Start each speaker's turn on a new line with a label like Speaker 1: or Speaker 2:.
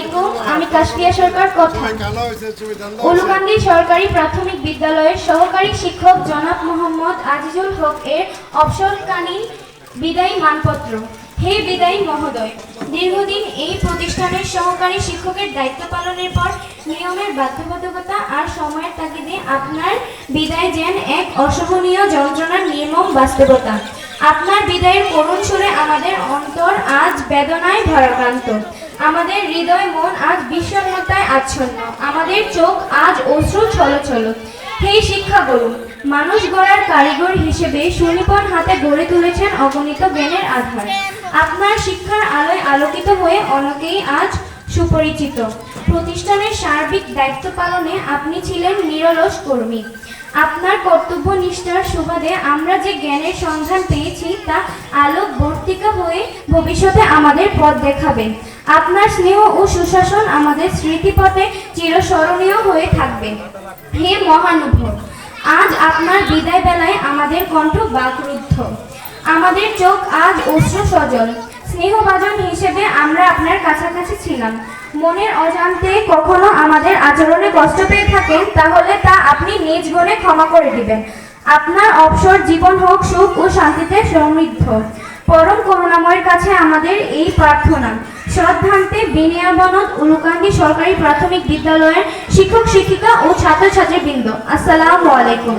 Speaker 1: আলাইকুম, আমি কাশফিয়া সরকার, কথা। উলুকান্দি সরকারি প্রাথমিক বিদ্যালয়ের সহকারী শিক্ষক জনাব মোহাম্মদ আজিজুল হক এর অবসরকালীন বিদায়ী মানপত্র। হে বিদায়ী মহোদয়, দীর্ঘদিন এই প্রতিষ্ঠানের সহকারী শিক্ষকের দায়িত্ব পালনের পর নিয়মের বাধ্যবাধকতা আর সময়ের তাগিদে আপনার বিদায় যেন এক অসহনীয় যন্ত্রণার নির্মম বাস্তবতা। আপনার বিদায়ের করুণ সুরে আমাদের অন্তর আজ বেদনায় ভারাক্রান্ত। আমাদের হৃদয় মন আজ বিষণ্ণতায় আচ্ছন্ন। আমাদের চোখ আজ অশ্রু ছল ছল হে গুরু মানুষ গড়ার কারিগর হিসেবে সুনিপন হাতে গড়ে তুলেছেন অগণিত জ্ঞানের আধার। আপনার শিক্ষার আলোয় আলোকিত হয়ে অনেকেই আজ সুপরিচিত। প্রতিষ্ঠানের সার্বিক দায়িত্ব পালনে আপনি ছিলেন নিরলস কর্মী। আপনার কর্তব্য নিষ্ঠার সুবাদে আমরা যে জ্ঞানের সন্ধান পেয়েছি, তা আলোক বর্তিকা হয়ে ভবিষ্যতে আমাদের পথ দেখাবে। আপনার স্নেহ ও সুশাসন আমাদের স্মৃতিপথে চিরস্মরণীয় হয়ে থাকবে। হে মহানুভব, আজ আপনার বিদায় বেলায় আমাদের কণ্ঠ বাকরুদ্ধ। আমাদের চোখ আজ অশ্রু সজল স্নেহভাজন হিসেবে আমরা আপনার কাছাকাছি ছিলাম। মনের অজান্তে কখনো আমাদের আচরণে কষ্ট পেয়ে থাকেন, তাহলে তা আপনি নিজ গুণে ক্ষমা করে দিবেন। আপনার অবসর জীবন হোক সুখ ও শান্তিতে সমৃদ্ধ। পরম করুণাময়ের কাছে আমাদের এই প্রার্থনা। শ্রদ্ধান্তে বিনিয়াবনত উলুকান্দি সরকারি প্রাথমিক বিদ্যালয়ের শিক্ষক, শিক্ষিকা ও ছাত্রছাত্রীবৃন্দ। আসসালামু আলাইকুম।